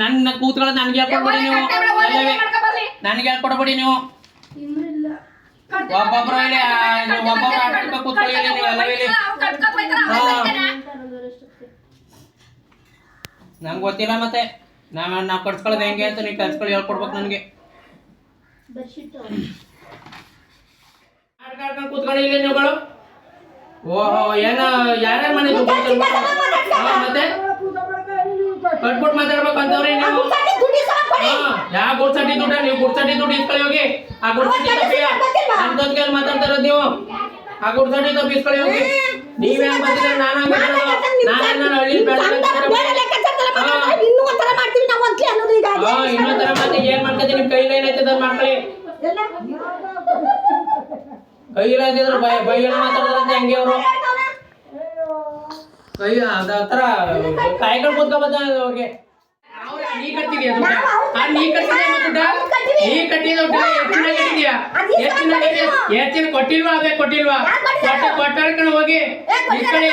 ನನ್ನ ಕೂತ್ಕೊಳ್ಳೋದು ನನಗೆ ಹೇಳ್ಕೊಡ್ಬೇಡಿ ನೀವು. ಎಲ್ಲವೇ ನನಗೆ ಹೇಳ್ಕೊಡ್ಬೇಡಿ ನೀವು. ಒಬ್ಬೊಬ್ರು ಇಲ್ಲಿ ಒಬ್ಬೊಬ್ರು ಆಟ ಕೂತ್ಕೊಳ್ಳಿ ಇಲ್ಲಿ ನೀವು. ಎಲ್ಲವೇ ಇಲ್ಲಿ. ನಂಗೆ ಗೊತ್ತಿಲ್ಲ ಮತ್ತೆ. ನಾವ್ ನಾವು ಕಟ್ಸ್ಕೊಳ್ಳೋದು ಹೆಂಗೆ ಅಂತ ನೀವು ಕಲ್ಸ್ಕೊಳ್ಳಿ ಹೇಳ್ಕೊಡ್ಬೇಕು ನನಗೆ. ಆಡ್ಕೊಂಡು ಕೂತ್ಕೊಳ್ಳಿ ಇಲ್ಲಿ ನೀವುಗಳು. ಓಹೋ ಏನೋ ಯಾರ್ಯಾರ ಮನೆ ಮತ್ತೆ? ಕಟ್ಬಿಟ್ಟು ಮಾತಾಡ್ಬೇಕು ಅಂತವ್ರಿ ನೀವು ಯಾವ ಗುಡ್ಸಟ್ಟಿ ದುಡ್ಡ ನೀವು ಗುಡ್ಸಟ್ಟಿ ದುಡ್ಡು ಇಸ್ಕೊಳ್ಳಿ ಹೋಗಿ ಆ ಗುಡ್ಸಟ್ಟಿ ತಪ್ಪಿಯ ನನ್ನ ಜೊತೆಗೆ ಮಾತಾಡ್ತಾ ಇರೋದು ನೀವು ಆ ಗುಡ್ಸಟ್ಟಿ ತಪ್ಪಿ ಇಸ್ಕೊಳ್ಳಿ ಹೋಗಿ ನೀವ್ ಹೆಂಗ್ ಬಂದಿದ್ರೆ ನಾನು ಹಂಗೆ ನಾನು ನಾನು ಹಳ್ಳಿ ಹಾ ಇನ್ನೊಂದ್ ತರ ಮತ್ತೆ ಏನ್ ಮಾಡ್ಕೊತೀನಿ ನಿಮ್ ಕೈಲಿ ಏನೈತೆ ಅದ್ ಮಾಡ್ಕೊಳ್ಳಿ ಕೈಲಿ ಇದ್ರೆ ಬೈ ಬೈಗಳು ಮಾತಾಡಿದ್ರಂತೆ ಹೆಂಗೆ ಅವರು ಅದ ಕೂತ್ಕೊಬತ್ತ ಅವ್ರಿಗೆ. ಅವ್ರೆ, ನೀ ದುಡ್ಡ? ಆ, ನೀ ಕಟ್ಟಿದ್ಯಾ ಮತ್ತೆ ದುಡ್ಡ? ನೀ ಕಟ್ಟಿದ ದುಡ್ಡ? ಕಟ್ಟಿದ್ಯಾ? ಹೆಚ್ಚಿನ ಕೊಟ್ಟಿಲ್ವಾ? ಅದೇ ಕೊಟ್ಟಿಲ್ವಾ? ಕೊಟ್ಟ ಕೊಟ್ಟಾಡ್ಕೊಂಡು ಹೋಗಿ. ಈ ಕಡೆ